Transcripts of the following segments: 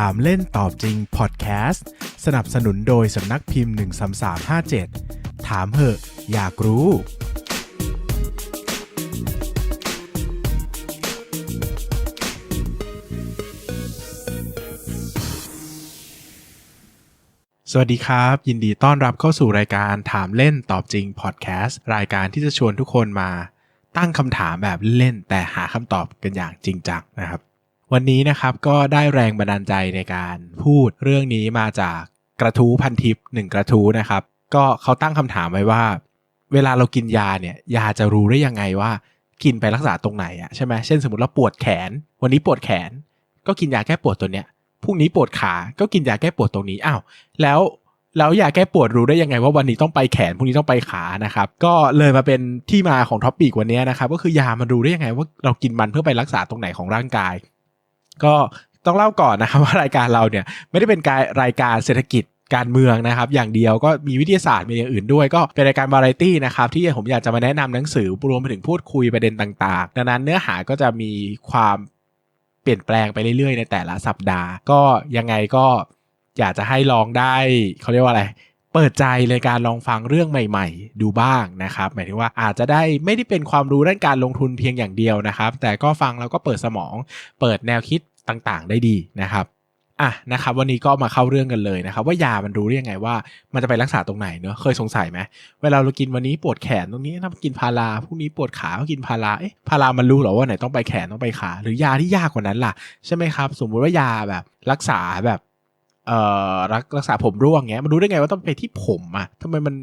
ถามเล่นตอบจริงพอดแคสต์สนับสนุนโดยสำนักพิมพ์ 13357 ถามเหอะ อยากรู้ สวัสดีครับ ยินดีต้อนรับเข้าสู่รายการถามเล่นตอบจริงพอดแคสต์รายการที่จะชวนทุกคนมาตั้งคำถามแบบเล่นแต่หาคำตอบกันอย่างจริงจังนะครับ วันนี้นะครับก็ได้แรงบันดาลใจในการพูดเรื่องนี้มาจากกระทู้พันทิปหนึ่งกระทู้นะครับ ก็เขาตั้งคำถามไว้ว่า เวลาเรากินยาเนี่ยยาจะรู้ได้ยังไงว่า กินไปรักษาตรงไหนอะใช่ไหมเช่นสมมติเราปวดแขน วันนี้ปวดแขน ก็กินยาแก้ปวดตัวเนี้ยพรุ่งนี้ปวดขาก็กินยาแก้ปวดตรงนี้อ้าวแล้วแล้วยาแก้ปวดรู้ได้ยังไงว่าวันนี้ต้องไปแขนพรุ่งนี้ต้องไปขานะครับ ก็เลยมาเป็นที่มาของท็อปปีกวันนี้นะครับ ก็คือยามันรู้ได้ยังไงว่าเรากินมันเพื่อไปรักษาตรงไหนของร่างกาย ก็ต้องเล่าก่อนนะครับว่ารายการเราเนี่ยไม่ได้เป็นการรายการเศรษฐกิจการเมืองนะครับ อย่างเดียวก็มีวิทยาศาสตร์มีอย่างอื่นด้วยก็เป็นรายการวาไรตี้นะครับที่ผมอยากจะมาแนะนำหนังสือรวมไปถึงพูดคุยประเด็นต่างๆ ดังนั้นเนื้อหาก็จะมีความเปลี่ยนแปลงไปเรื่อยๆ ในแต่ละสัปดาห์ ก็ยังไงก็อยากจะให้ลองได้เขาเรียกว่าอะไร เปิดใจในการลองฟังเรื่องใหม่ๆ ดูบ้างนะครับ หมายถึงว่าอาจจะได้ไม่ได้เป็นความรู้ด้านการลงทุนเพียงอย่างเดียวนะครับ แต่ก็ฟังแล้วก็เปิดสมอง เปิดแนวคิด ต่างๆ ได้ดีนะครับอะนะครับ วันนี้ก็มาเข้าเรื่องกันเลยนะครับ ว่ายามันรู้ได้ยังไงว่ามันจะไปรักษาตรงไหนเนอะเคยสงสัยไหมเวลาเรากินวันนี้ปวดแขนตรงนี้ถ้ากินพาราพรุ่งนี้ปวดขาก็กินพาราเอ๊ะพารามันรู้หรอว่าไหนต้องไปแขนต้องไปขา หรือยาที่ยากกว่านั้นล่ะใช่ไหมครับ สมมุติว่ายาแบบรักษาแบบเอ่อรักรักษาผมร่วงเงี้ยมันรู้ได้ไงว่าต้องไปที่ผมอะทำไมมัน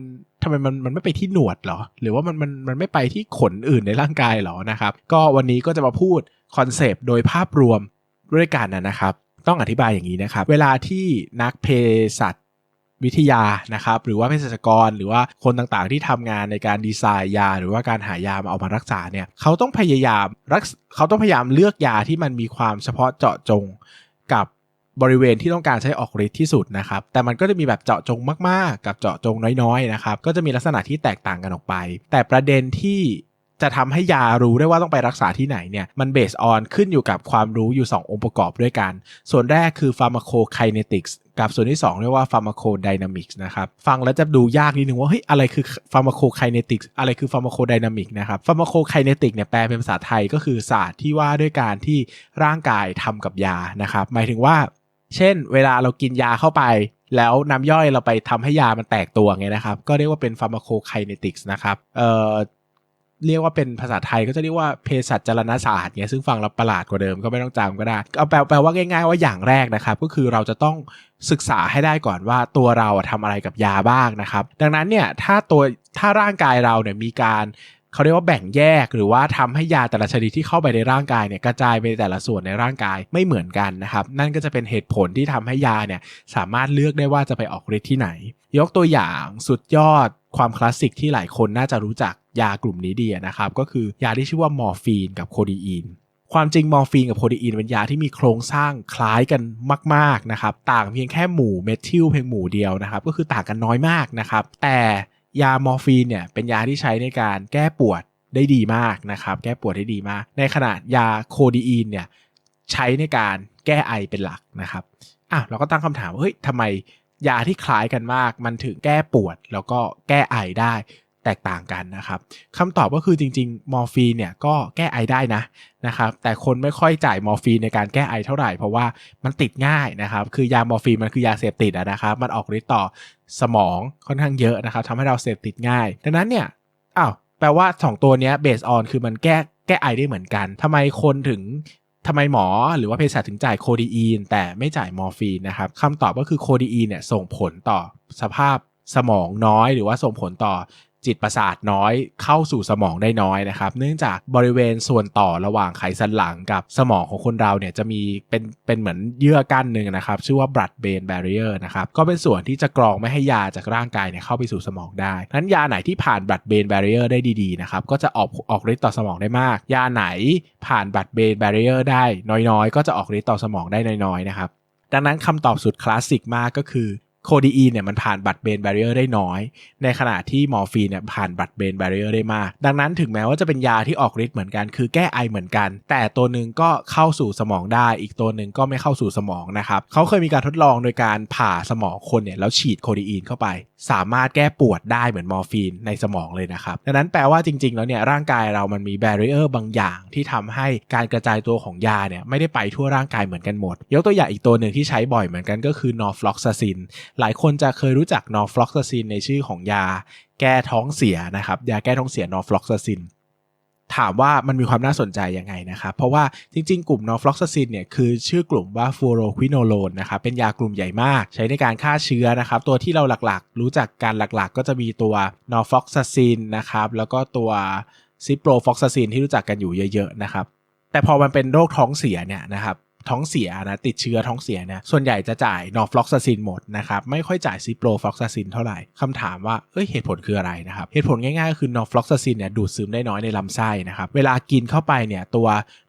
ทำไมมันมันไม่ไปที่หนวดหรอ หรือว่ามันมันมันไม่ไปที่ขนอื่นในร่างกายหรอนะครับ ก็วันนี้ก็จะมาพูดคอนเซปต์โดยภาพรวม ด้วยกันนะนะครับ ต้องอธิบายอย่างนี้นะครับ เวลาที่นักเภสัชวิทยานะครับหรือว่าเภสัชกร หรือว่าคนต่างๆ ที่ทำงานในการดีไซน์ยา หรือว่าการหายามาเอามารักษาเนี่ยเขาต้องพยายามรักเขาต้องพยายามเลือกยาที่มันมีความเฉพาะเจาะจงกับบริเวณที่ต้องการใช้ออกฤทธิ์ที่สุดนะครับ แต่มันก็จะมีแบบเจาะจงมากๆ กับเจาะจงน้อยๆนะครับ ก็จะมีลักษณะที่แตกต่างกันออกไป แต่ประเด็นที่ จะทำให้ยารู้ได้ว่าต้องไปรักษาที่ไหนเนี่ยมันเบสออนขึ้นอยู่กับความรู้อยู่ 2 องค์ประกอบด้วยกัน ส่วนแรกคือ pharmacokinetics กับส่วนที่ 2 เรียกว่า pharmacodynamics นะครับ ฟังแล้วจะดูยากนิดนึงว่าเฮ้ยอะไรคือ pharmacokinetics อะไรคือ pharmacodynamics นะครับ pharmacokinetic เนี่ยแปลเป็นภาษาไทยก็คือศาสตร์ที่ว่าด้วยการที่ร่างกายทำกับยานะครับ หมายถึงว่า เช่น เวลาเรากินยาเข้าไปแล้วน้ำย่อยเราไปทำให้ยามันแตกตัวไงนะครับ ก็เรียกว่าเป็น pharmacokinetics นะครับ เอ่อ เรียกว่าเป็นภาษาไทยก็จะเรียกว่าเภสัชจรณศาสตร์เนี่ยซึ่งฟังเราประหลาดกว่าเดิมก็ไม่ต้องจำก็ได้เอาแปลแปลว่าง่าย ๆ ว่าอย่างแรกนะครับ ก็คือเราจะต้องศึกษาให้ได้ก่อนว่าตัวเราอะทำอะไรกับยาบ้างนะครับ ดังนั้นเนี่ยถ้าตัวถ้าร่างกายเราเนี่ยมีการเขาเรียกว่าแบ่งแยกหรือว่าทำให้ยาแต่ละชนิดที่เข้าไปในร่างกายเนี่ยกระจายไปแต่ละส่วนในร่างกายไม่เหมือนกันนะครับ นั่นก็จะเป็นเหตุผลที่ทำให้ยาเนี่ยสามารถเลือกได้ว่าจะไปออกฤทธิ์ที่ไหน ยกตัวอย่างสุดยอดความคลาสสิกที่หลายคนน่าจะรู้จัก ยากลุ่มนี้ดีนะครับก็คือยาที่ชื่อว่า มอร์ฟีนกับโคดีอีนความจริงมอร์ฟีนกับโคดีอีนเป็นยาที่มีโครงสร้างคล้ายกันมากๆนะครับต่างเพียงแค่หมู่เมทิลเพียงหมู่เดียวนะครับก็คือต่างกันน้อยมากนะครับแต่ยามอร์ฟีนเนี่ยเป็นยาที่ใช้ในการแก้ปวดได้ดีมากนะครับแก้ปวดได้ดีมาก ในขณะยาโคดีอีนเนี่ยใช้ในการแก้ไอเป็นหลักนะครับอะเราก็ตั้งคำถามว่าเฮ้ยทำไมยาที่คล้ายกันมาก มันถึงแก้ปวดแล้วก็แก้ไอได้ แตกต่างกันนะครับคำตอบก็คือจริงๆ มอร์ฟีนเนี่ยก็แก้ไอได้นะนะครับแต่คนไม่ค่อยจ่ายมอร์ฟีนในการแก้ไอเท่าไหร่ เพราะว่ามันติดง่ายนะครับคือยามอร์ฟีนมันคือยาเสพติดนะครับมันออกฤทธิ์ต่อสมองค่อนข้างเยอะนะครับทำให้เราเสพติดง่าย ดังนั้นเนี่ยอ้าวแปลว่า 2 ตัวนี้เบสออนคือมันแก้แก้ไอได้เหมือนกันทำไมคนถึงทำไมหมอหรือว่าเภสัชถึงจ่ายโคดีอีน แต่ไม่จ่ายมอร์ฟีนนะครับคำตอบก็คือโคดีอีนเนี่ยส่งผลต่อสภาพสมองน้อย หรือว่าส่งผลต่อ จิตประสาทน้อยเข้าสู่สมองได้น้อยนะครับ เนื่องจากบริเวณส่วนต่อระหว่างไขสันหลังกับสมองของคนเราเนี่ยจะมีเป็นเป็นเหมือนเยื่อกั้นหนึ่งนะครับ ชื่อว่า blood brain barrier นะครับ ก็เป็นส่วนที่จะกรองไม่ให้ยาจากร่างกายเนี่ยเข้าไปสู่สมองได้นั้นยาไหนที่ผ่าน blood brain barrier ได้ดีๆนะครับ ก็จะออกออกฤทธิ์ต่อสมองได้มาก ยาไหนผ่าน blood brain barrier ได้น้อยๆ ก็จะออกฤทธิ์ต่อสมองได้น้อยๆนะครับดังนั้นคำตอบสุดคลาสสิกมากก็คือ โคดีอีเนี่ยมันผ่านบัตรเบนแบเรียร์ได้น้อย ในขณะที่มอร์ฟีนเนี่ยผ่านบัตรเบนแบเรียร์ได้มาก ดังนั้นถึงแม้ว่าจะเป็นยาที่ออกฤทธิ์เหมือนกัน คือแก้ไอเหมือนกัน แต่ตัวหนึ่งก็เข้าสู่สมองได้ อีกตัวหนึ่งก็ไม่เข้าสู่สมองนะครับเขาเคยมีการทดลองโดยการผ่าสมองคนเนี่ยแล้วฉีดโคดีอีนเข้าไป สามารถแก้ปวดได้เหมือนมอร์ฟีนในสมองเลยนะครับดังนั้นแปลว่าจริง ๆ แล้วเนี่ยร่างกายเรามันมีแบเรียร์บางอย่างที่ทำให้การกระจายตัวของยาเนี่ยไม่ได้ไปทั่วร่างกายเหมือนกันหมด ยกตัวอย่างอีกตัวหนึ่งที่ใช้บ่อยเหมือนกันก็คือนอร์ฟลอกซาซินหลายคนจะเคยรู้จักนอร์ฟลอกซาซินในชื่อของยาแก้ท้องเสียนะครับ ยาแก้ท้องเสียนอร์ฟลอกซาซินถามว่ามันมีความน่าสนใจยังไงนะครับ เพราะว่าจริงๆ กลุ่มนอร์ฟลอกซาซินเนี่ยคือชื่อกลุ่มว่าฟูโรควิโนโลนนะครับเป็นยากลุ่มใหญ่มาก ใช้ในการฆ่าเชื้อนะครับ ตัวที่เราหลักๆ รู้จักการหลักๆ ก็จะมีตัวนอร์ฟลอกซาซินนะครับแล้วก็ตัวซิโปรฟลอกซาซินที่รู้จักกันอยู่เยอะๆนะครับแต่พอมันเป็นโรคท้องเสียเนี่ยนะครับ ท้องเสียนะติดเชื้อท้องเสียเนี่ยส่วนใหญ่จะจ่ายนอฟลอกซาซินหมดนะครับไม่ค่อยจ่ายซิโปรฟลอกซาซินเท่าไหร่คำถามว่าเอ้ยเหตุผลคืออะไรนะครับเหตุผลง่ายๆก็คือนอฟลอกซาซินเนี่ยดูดซึมได้น้อยในลำไส้นะครับเวลากินเข้าไปเนี่ยตัว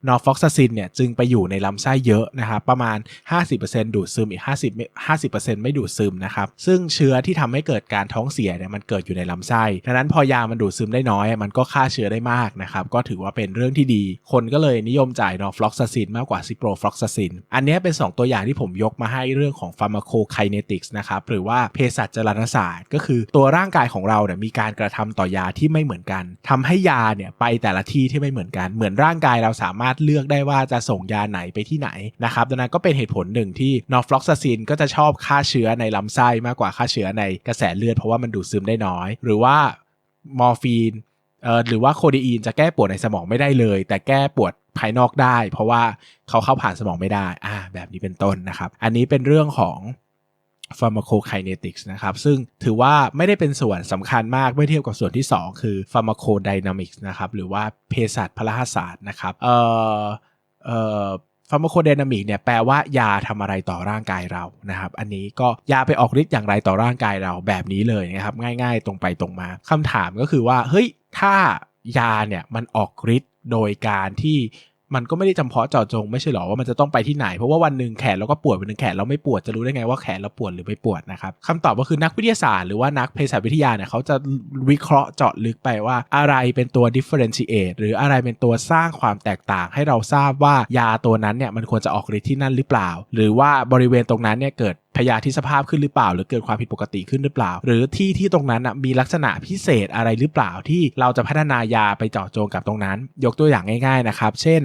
นอฟลอกซาซินเนี่ยจึงไปอยู่ในลำไส้เยอะนะครับประมาณ 50%ดูดซึมอีก 50 50%ไม่ดูดซึมนะครับซึ่งเชื้อที่ทำให้เกิดการท้องเสียเนี่ยมันเกิดอยู่ในลำไส้ดังนั้นพอยามันดูดซึมได้น้อยมันก็ฆ่าเชื้อได้มากนะครับก็ถือว่าเป็นเรื่องที่ดี คนก็เลยนิยมจ่ายนอฟลอกซาซินมากกว่าซิโปรฟลอกซาซิน อันนี้เป็น 2 ตัวอย่างที่ผมยกมาให้เรื่องของ pharmacokinetics นะครับ หรือว่าเภสัชจรรณศาสตร์ ก็คือตัวร่างกายของเราเนี่ยมีการกระทำต่อยาที่ไม่เหมือนกันทำให้ยาเนี่ยไปแต่ละที่ที่ไม่เหมือนกัน เหมือนร่างกายเราสามารถเลือกได้ว่าจะส่งยาไหนไปที่ไหนนะครับดังนั้นก็เป็นเหตุผลหนึ่งที่นอฟลอกซาซินก็จะชอบฆ่าเชื้อในลำไส้มากกว่าฆ่าเชื้อในกระแสเลือดเพราะว่ามันดูดซึมได้น้อย หรือว่ามอร์ฟีน หรือว่าโคเดอีนจะแก้ปวดในสมองไม่ได้เลย แต่แก้ปวดภายนอกได้ เพราะว่าเขาเข้าผ่านสมองไม่ได้อ่าแบบนี้เป็นต้นนะครับ อันนี้เป็นเรื่องของ pharmacokinetics นะครับ ซึ่งถือว่าไม่ได้เป็นส่วนสำคัญมากเมื่อเทียบกับส่วนที่ 2 คือ pharmacodynamics นะครับ หรือว่าเภสัชพลศาสตร์นะครับเอ่อเอ่อ pharmacodynamic เนี่ยแปลว่ายาทำอะไรต่อร่างกายเรานะครับ อันนี้ก็ยาไปออกฤทธิ์อย่างไรต่อร่างกายเราแบบนี้เลยนะครับ ง่าย ๆ ตรงไปตรงมาคำถามก็คือว่าเฮ้ย ถ้ายาเนี่ยมันออกฤทธิ์โดยการที่มันก็ไม่ได้จำเพาะเจาะจงไม่ใช่หรอว่ามันจะต้องไปที่ไหน เพราะว่าวันหนึ่งแขนเราก็ปวดวันหนึ่งแขนเราไม่ปวดจะรู้ได้ไงว่าแขนเราปวดหรือไม่ปวดนะครับคำตอบก็คือนักวิทยาศาสตร์หรือว่านักเภสัชวิทยาเนี่ยเขาจะวิเคราะห์เจาะลึกไปว่าอะไรเป็นตัว differentiate หรืออะไรเป็นตัวสร้างความแตกต่าง ให้เราทราบว่ายาตัวนั้นเนี่ยมันควรจะออกฤทธิ์ที่นั่นหรือเปล่า หรือว่าบริเวณตรงนั้นเนี่ยเกิด พยาธิสภาพขึ้นหรือเปล่า หรือเกิดความผิดปกติขึ้นหรือเปล่า หรือที่ที่ตรงนั้นมีลักษณะพิเศษอะไรหรือเปล่าที่เราจะพัฒนายาไปเจาะจงกับตรงนั้น ยกตัวอย่างง่าย ๆนะครับ เช่น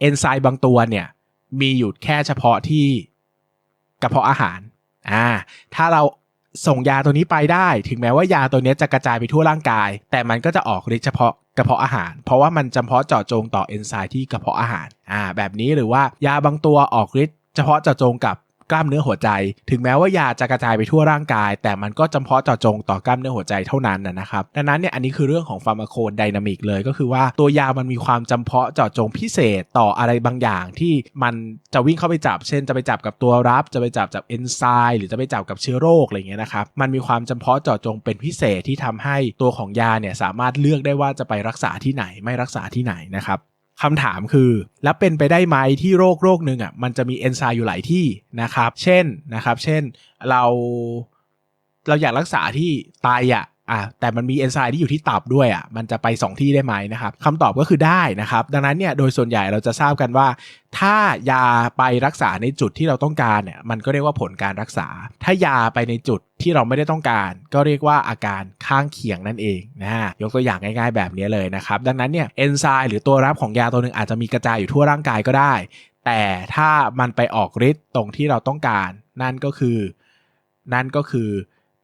เอนไซม์บางตัวเนี่ยมีอยู่แค่เฉพาะที่กระเพาะอาหารอ่าถ้าเราส่งยาตัวนี้ไปได้ ถึงแม้ว่ายาตัวนี้จะกระจายไปทั่วร่างกาย แต่มันก็จะออกฤทธิ์เฉพาะกระเพาะอาหาร เพราะว่ามันจำเพาะเจาะจงต่อเอนไซม์ที่กระเพาะอาหารอ่าแบบนี้หรือว่ายาบางตัวออกฤทธิ์เฉพาะเจาะจงกับ กล้ามเนื้อหัวใจ ถึงแม้ว่ายาจะกระจายไปทั่วร่างกาย แต่มันก็จำเพาะเจาะจงต่อกล้ามเนื้อหัวใจเท่านั้นนะครับดังนั้นเนี่ยอันนี้คือเรื่องของฟาร์มาโคนไดนามิกเลยก็คือว่าตัวยามันมีความจำเพาะเจาะจงพิเศษต่ออะไรบางอย่างที่มันจะวิ่งเข้าไปจับ เช่น จะไปจับกับตัวรับ จะไปจับจับเอนไซม์หรือจะไปจับกับเชื้อโรคอะไรเงี้ยนะครับมันมีความจำเพาะเจาะจงเป็นพิเศษที่ทำให้ตัวของยาเนี่ยสามารถเลือกได้ว่าจะไปรักษาที่ไหนไม่รักษาที่ไหนนะครับ คำถามคือ แล้วเป็นไปได้ไหมที่โรคโรคหนึ่งอะมันจะมีเอนไซม์อยู่หลายที่นะครับ เช่นนะครับ เช่นเราเราอยากรักษาที่ไตอะ อะแต่มันมีเอนไซม์ที่อยู่ที่ตับด้วยอะมันจะไป 2 ที่ได้ไหมนะครับคำตอบก็คือได้นะครับ ดังนั้นเนี่ยโดยส่วนใหญ่เราจะทราบกันว่า ถ้ายาไปรักษาในจุดที่เราต้องการเนี่ยมันก็เรียกว่าผลการรักษา ถ้ายาไปในจุดที่เราไม่ได้ต้องการ ก็เรียกว่าอาการข้างเคียงนั่นเองนะยกตัวอย่างง่ายๆแบบนี้เลยนะครับ ดังนั้นเนี่ยเอนไซม์หรือตัวรับของยาตัวหนึ่งอาจจะมีกระจายอยู่ทั่วร่างกายก็ได้ แต่ถ้ามันไปออกฤทธิ์ตรงที่เราต้องการ นั่นก็คือ นั่นก็คือ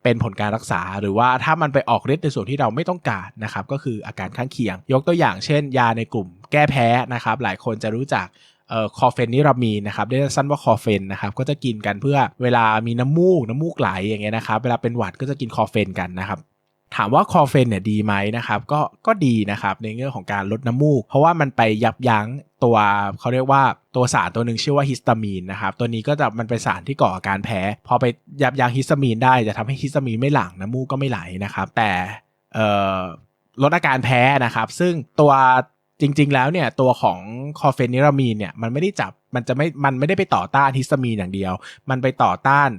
เป็นผลการรักษา หรือว่าถ้ามันไปออกฤทธิ์ในส่วนที่เราไม่ต้องการนะครับก็คืออาการข้างเคียง ยกตัวอย่างเช่น ยาในกลุ่มแก้แพ้นะครับหลายคนจะรู้จักเอ่อคอเฟนนิรามีนนะครับเรียกสั้นว่าคอเฟนนะครับก็จะกินกันเพื่อเวลามีน้ำมูกน้ำมูกไหลอย่างเงี้ยนะครับเวลาเป็นหวัดก็จะกินคอเฟนกันนะครับ ถามว่าคอเฟนเนี่ยดีไหมนะครับก็ก็ดีนะครับในเรื่องของการลดน้ำมูก เพราะว่ามันไปยับยั้งตัวเขาเรียกว่าตัวสารตัวหนึ่งชื่อว่าฮิสตามีนนะครับตัวนี้ก็จะมันเป็นสารที่ก่ออาการแพ้ พอไปยับยั้งฮิสตามีนได้จะทำให้ฮิสตามีนไม่หลั่งน้ำมูกก็ไม่ไหลนะครับ แต่ลดอาการแพ้นะครับ ซึ่งตัวจริง ๆ แล้วเนี่ยตัวของคอเฟนิรามีนเนี่ยมันไม่ได้จับมันจะไม่มันไม่ได้ไปต่อต้านฮิสตามีนอย่างเดียว มันไปต่อต้าน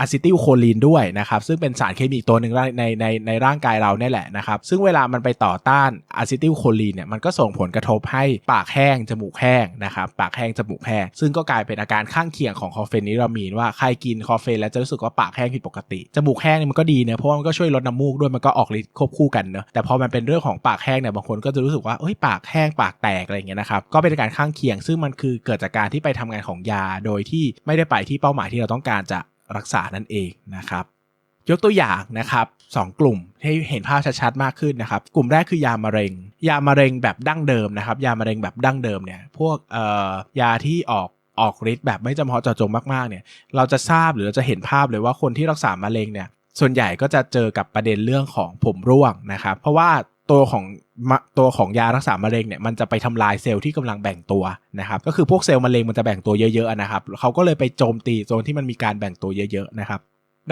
อะซิติลโคลีนด้วยนะครับ ซึ่งเป็นสารเคมีตัวหนึ่งในในในร่างกายเราเนี่ยแหละนะครับ ซึ่งเวลามันไปต่อต้านอะซิติลโคลีนเนี่ยมันก็ส่งผลกระทบให้ปากแห้งจมูกแห้งนะครับปากแห้งจมูกแห้งซึ่งก็กลายเป็นอาการข้างเคียงของคอเฟนิรามีนว่าใครกินคอเฟนแล้วจะรู้สึกว่าปากแห้งผิดปกติจมูกแห้งเนี่ยมันก็ดีเนะเพราะมันก็ช่วยลดน้ำมูกด้วยมันก็ออกฤทธิ์ควบคู่กันเนอะแต่พอมันเป็นเรื่องของปากแห้งเนี่ยบางคนก็จะรู้สึกว่าเอ้ยปากแห้งปากแตกอะไรเงี้ยนะครับก็เป็นอาการข้างเคียง ซึ่งมันคือเกิดจากการที่ไปทำงานของยาโดยที่ไม่ได้ไปที่เป้าหมายที่เราต้องการจะ รักษานั่นเองนะครับ ยกตัวอย่างนะครับสองกลุ่มให้เห็นภาพชัดๆมากขึ้นนะครับ กลุ่มแรกคือยามะเร็ง ยามะเร็งแบบดั้งเดิมนะครับ ยามะเร็งแบบดั้งเดิมเนี่ย พวกเอ่อยาที่ออกออกฤทธิ์แบบไม่จำเพาะเจาะจงมากๆเนี่ย เราจะทราบหรือเราจะเห็นภาพเลยว่าคนที่รักษามะเร็งเนี่ย ส่วนใหญ่ก็จะเจอกับประเด็นเรื่องของผมร่วงนะครับ เพราะว่าตัวของ ตัวของยารักษามะเร็งเนี่ยมันจะไปทำลายเซลล์ที่กำลังแบ่งตัวนะครับก็คือพวกเซลล์มะเร็งมันจะแบ่งตัวเยอะๆนะครับเขาก็เลยไปโจมตีโซนที่มันมีการแบ่งตัวเยอะๆนะครับ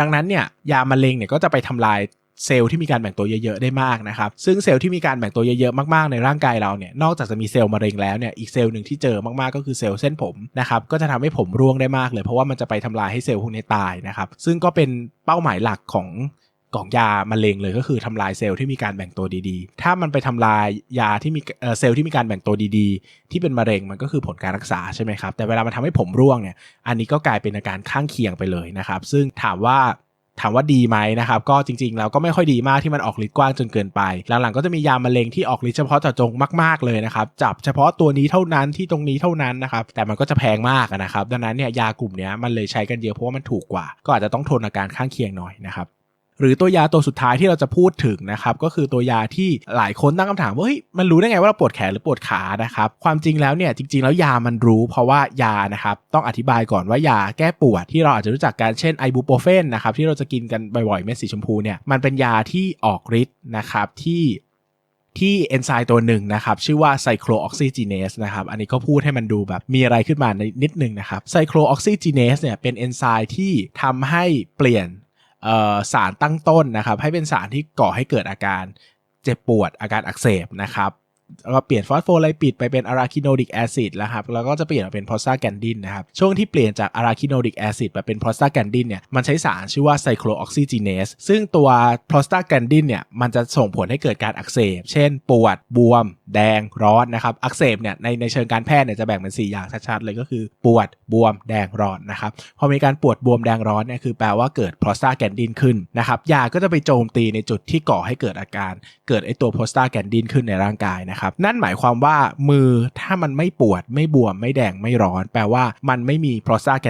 ดังนั้นเนี่ยยามะเร็งเนี่ยก็จะไปทำลายเซลล์ที่มีการแบ่งตัวเยอะๆได้มากนะครับ ซึ่งเซลล์ที่มีการแบ่งตัวเยอะๆมากๆในร่างกายเราเนี่ย นอกจากจะมีเซลล์มะเร็งแล้วเนี่ย อีกเซลล์หนึ่งที่เจอมากๆก็คือเซลล์เส้นผมนะครับ ก็จะทำให้ผมร่วงได้มากเลย เพราะว่ามันจะไปทำลายให้เซลล์พวกนี้ตายนะครับ ซึ่งก็เป็นเป้าหมายหลักของ ของยามะเร็งเลยก็คือทำลายเซลล์ที่มีการแบ่งตัวดีๆ ถ้ามันไปทำลายยาที่มีเซลล์ที่มีการแบ่งตัวดีๆ ที่เป็นมะเร็งมันก็คือผลการรักษาใช่ไหมครับ แต่เวลามันทาให้ผมร่วงเนี่ย อันนี้ก็กลายเป็นอาการข้างเคียงไปเลยนะครับ ซึ่งถามว่าถามว่าดีไหมนะครับ ก็จริงๆแล้วก็ไม่ค่อยดีมากที่มันออกฤทธิ์กว้างจนเกินไป หลังๆก็จะมียามะเร็งที่ออกฤทธิ์เฉพาะเจาะจงมากๆเลยนะครับ จับเฉพาะตัวนี้เท่านั้นที่ตรงนี้เท่านั้นนะครับ แต่มันก็จะแพงมากนะครับ ดังนั้นเนี่ยยากลุ่มนี้มันเลยใช้กันเยอะเพราะว่ามันถูกกว่า ก็อาจจะต้องทนอาการข้างเคียงหน่อยนะครับ หรือตัวยาตัวสุดท้ายที่เราจะพูดถึงนะครับก็คือตัวยาที่หลายคนตั้งคำถามว่าเฮ้ยมันรู้ได้ไงว่าเราปวดแขนหรือปวดขานะครับความจริงแล้วเนี่ยจริง ๆ แล้วยามันรู้ เพราะว่ายานะครับต้องอธิบายก่อนว่ายาแก้ปวดที่เราอาจจะรู้จักกันเช่นไอบูโปรเฟนนะครับที่เราจะกินกันบ่อยๆเม็ดสีชมพูเนี่ยมันเป็นยาที่ออกฤทธิ์นะครับที่ที่เอนไซม์ตัวหนึ่งนะครับชื่อว่าไซโคลออกซิจีเนสนะครับอันนี้ก็พูดให้มันดูแบบมีอะไรขึ้นมาในนิดนึงนะครับไซโคลออกซิจีเนสเนี่ยเป็นเอนไซม์ที่ทำให้เปลี่ยน สารตั้งต้นนะครับ ให้เป็นสารที่ก่อให้เกิดอาการเจ็บปวดอาการอักเสบนะครับแล้วเปลี่ยนฟอสโฟไลปิดไปเป็นอาราคิโนดิกแอซิดแล้วครับ แล้วก็จะเปลี่ยนมาเป็นโพสตาแกนดินนะครับ ช่วงที่เปลี่ยนจากอาราคิโนดิกแอซิดมาเป็นโพสตาแกนดินเนี่ย มันใช้สารชื่อว่าไซโคลออกซิจีเนส ซึ่งตัวโพสตาแกนดินเนี่ย มันจะส่งผลให้เกิดการอักเสบ เช่น ปวด บวมแดงร้อนนะครับอักเสบเนี่ยในในเชิงการแพทย์เนี่ยจะแบ่งเป็น 4 อย่างชัดๆเลยก็คือ ปวดบวมแดงร้อนนะครับพอมีการปวดบวมแดงร้อนเนี่ยคือแปลว่าเกิดโพสตาแกนดินขึ้นนะครับยาก็จะไปโจมตีในจุดที่ก่อให้เกิดอาการ เกิดไอตัวโพสตาแกนดินขึ้นในร่างกายนะครับนั่นหมายความว่ามือถ้ามันไม่ปวดไม่บวมไม่แดงไม่ร้อน แปลว่ามันไม่มีโพรสตาแก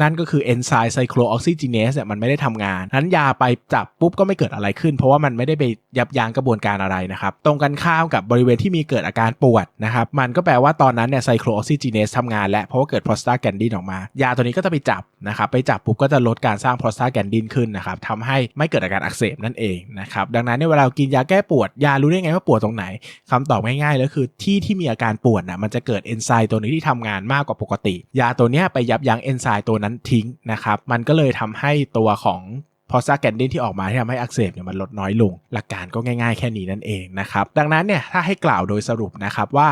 นั่นก็คือเอนไซม์ไซโคลออกซิเจีเนสเนี่ยมันไม่ได้ทำงานนั้นยาไปจับปุ๊บก็ไม่เกิดอะไรขึ้น เพราะว่ามันไม่ได้ไปยับยั้งกระบวนการอะไรนะครับ ตรงกันข้ามกับบริเวณที่มีเกิดอาการปวดนะครับ มันก็แปลว่าตอนนั้นเนี่ยไซโคลออกซิเจีเนสทำงานแล้วเพราะว่าเกิดโพรสตาแกนดินออกมา ยาตัวนี้ก็จะไปจับนะครับ ไปจับปุ๊บก็จะลดการสร้างโพรสตาแกนดินขึ้นนะครับทำให้ไม่เกิดอาการอักเสบนั่นเองนะครับ ดังนั้นเนี่ยเวลากินยาแก้ปวด ยารู้ได้ไงว่าปวดตรงไหนคำตอบง่ายๆเลยคือที่ที่มีอาการปวดนะมันจะเกิดเอนไซม์ตัวนี้ที่ทำงานมากกว่าปกติ ยาตัวนี้ไปยับยั้งเอนไซม์ตัวนั้นทิ้งนะครับ มันก็เลยทำให้ตัวของพอซาแกนดินที่ออกมาที่ทำให้อักเสบเนี่ยมันลดน้อยลง หลักการก็ง่ายๆแค่นี้นั่นเองนะครับ ดังนั้นเนี่ยถ้าให้กล่าวโดยสรุปนะครับว่า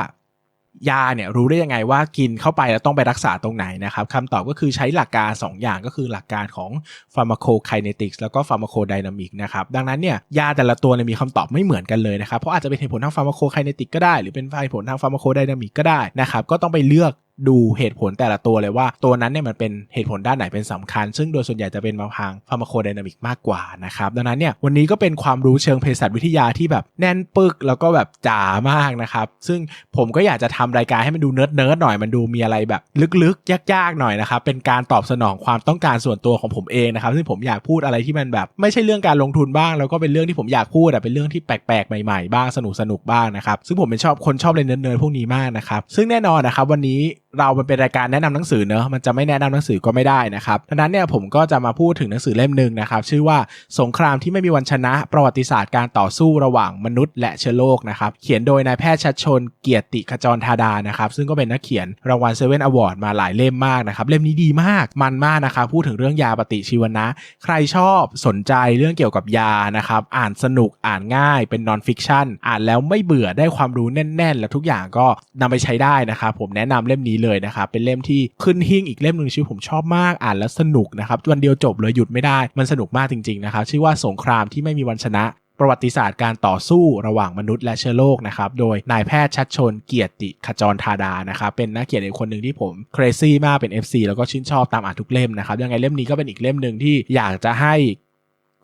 ยาเนี่ยรู้ได้ยังไงว่ากินเข้าไปแล้วต้องไปรักษาตรงไหนนะครับคำตอบก็คือใช้หลักการ 2 อย่างก็คือหลักการของฟาร์มาโคไคเนติกส์แล้วก็ฟาร์มาโคไดนามิกนะครับดังนั้นเนี่ยยาแต่ละตัวเนี่ยมีคำตอบไม่เหมือนกันเลยนะครับเพราะอาจจะเป็นเหตุผลทางฟาร์มาโคไคเนติกก็ได้ หรือเป็นเหตุผลทางฟาร์มาโคไดนามิกก็ได้นะครับก็ต้องไปเลือก ดูเหตุผลแต่ละตัวเลยว่า ตัวนั้นเนี่ยมันเป็นเหตุผลด้านไหนเป็นสำคัญ ซึ่งโดยส่วนใหญ่จะเป็นมาทางฟาร์มาโคไดนามิกมากกว่านะครับดังนั้นเนี่ยวันนี้ก็เป็นความรู้เชิงเภสัชวิทยาที่แบบแน่นปึกแล้วก็แบบจ๋ามากนะครับ ซึ่งผมก็อยากจะทำรายการให้มันดูเนิร์ดเนิร์ดหน่อยมันดูมีอะไรแบบลึกๆ ยากๆหน่อยนะครับเป็นการตอบสนองความต้องการส่วนตัวของผมเองนะครับซึ่งผมอยากพูดอะไรที่มันแบบ ไม่ใช่เรื่องการลงทุนบ้าง แล้วก็เป็นเรื่องที่ผมอยากพูดแต่เป็นเรื่องที่แปลกๆใหม่ๆบ้างสนุกสนุกบ้างนะครับซึ่งผมเป็นชอบคนชอบเลยเนิร์ดๆพวกนี้มากนะครับซึ่งแน่นอนนะครับวันนี้ เรามันเป็นรายการแนะนำหนังสือเนอะมันจะไม่แนะนำหนังสือก็ไม่ได้นะครับดังนั้นเนี่ยผมก็จะมาพูดถึงหนังสือเล่มหนึ่งนะครับชื่อว่าสงครามที่ไม่มีวันชนะประวัติศาสตร์การต่อสู้ระหว่างมนุษย์และเชื้อโรคนะครับเขียนโดยนายแพทย์ชัดชน เกียรติขจรธาดานะครับซึ่งก็เป็นนักเขียนรางวัลเซเว่นอวอร์ดมาหลายเล่มมากนะครับเล่มนี้ดีมากมันมากนะครับพูดถึงเรื่องยาปฏิชีวนะ ใครชอบสนใจเรื่องเกี่ยวกับยานะครับอ่านสนุกอ่านง่ายเป็นนอนฟิคชันอ่านแล้วไม่เบื่อได้ความรู้แน่น ๆ และทุกอย่างก็นำไปใช้ได้นะครับผมแนะนำเล่มนี้เลยเลยนะครับเป็นเล่มที่ขึ้นหิ้งอีกเล่มหนึ่งชื่อผมชอบมากอ่านแล้วสนุกนะครับวันเดียวจบเลยหยุดไม่ได้มันสนุกมากจริงๆนะครับชื่อว่าสงครามที่ไม่มีวันชนะประวัติศาสตร์การต่อสู้ระหว่างมนุษย์และเชื้อโรคนะครับ โดยนายแพทย์ชัดชนเกียรติขจรธาดานะครับ เป็นนักเขียนอีกคนหนึ่งที่ผมเครซี่มากเป็น FC แล้วก็ชื่นชอบตามอ่านทุกเล่มนะครับ ยังไงเล่มนี้ก็เป็นอีกเล่มหนึ่งที่อยากจะให้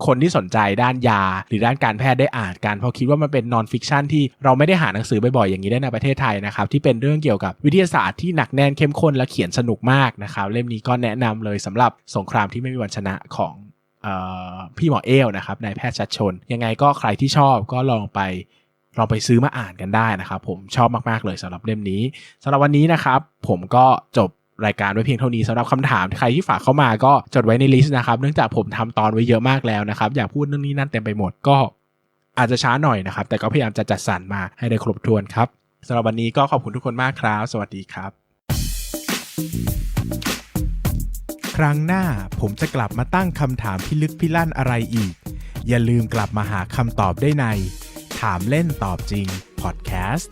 คนที่สนใจด้านยา หรือด้านการแพทย์ได้อ่านกันเพราะคิดว่ามันเป็นนอนฟิกชันที่เราไม่ได้หาหนังสือบ่อยๆอย่างนี้ได้ในประเทศไทยนะครับที่เป็นเรื่องเกี่ยวกับวิทยาศาสตร์ที่หนักแน่นเข้มข้นและเขียนสนุกมากนะครับเล่มนี้ก็แนะนำเลยสำหรับสงครามที่ไม่มีวันชนะของออพี่หมอเอลนะครับนายแพทย์ชัดชน ยังไงก็ใครที่ชอบก็ลองไปลองไปซื้อมาอ่านกันได้นะครับ ผมชอบมากๆเลยสำหรับเล่มนี้สำหรับวันนี้นะครับ ผมก็จบ รายการไว้เพียงเท่านี้สำหรับคำถามใครที่ฝากเข้ามาก็จดไว้ในลิสต์นะครับ เนื่องจากผมทำตอนไว้เยอะมากแล้วนะครับ อยากพูดเรื่องนี้นั่นเต็มไปหมดก็อาจจะช้าหน่อยนะครับ แต่ก็พยายามจะจัดสรรมาให้ได้ครบถ้วนครับสำหรับวันนี้ก็ขอบคุณทุกคนมากครับ สวัสดีครับ ครั้งหน้าผมจะกลับมาตั้งคำถามพิลึกพิลั่นอะไรอีก อย่าลืมกลับมาหาคำตอบได้ใน ถามเล่นตอบจริงพอดแคสต์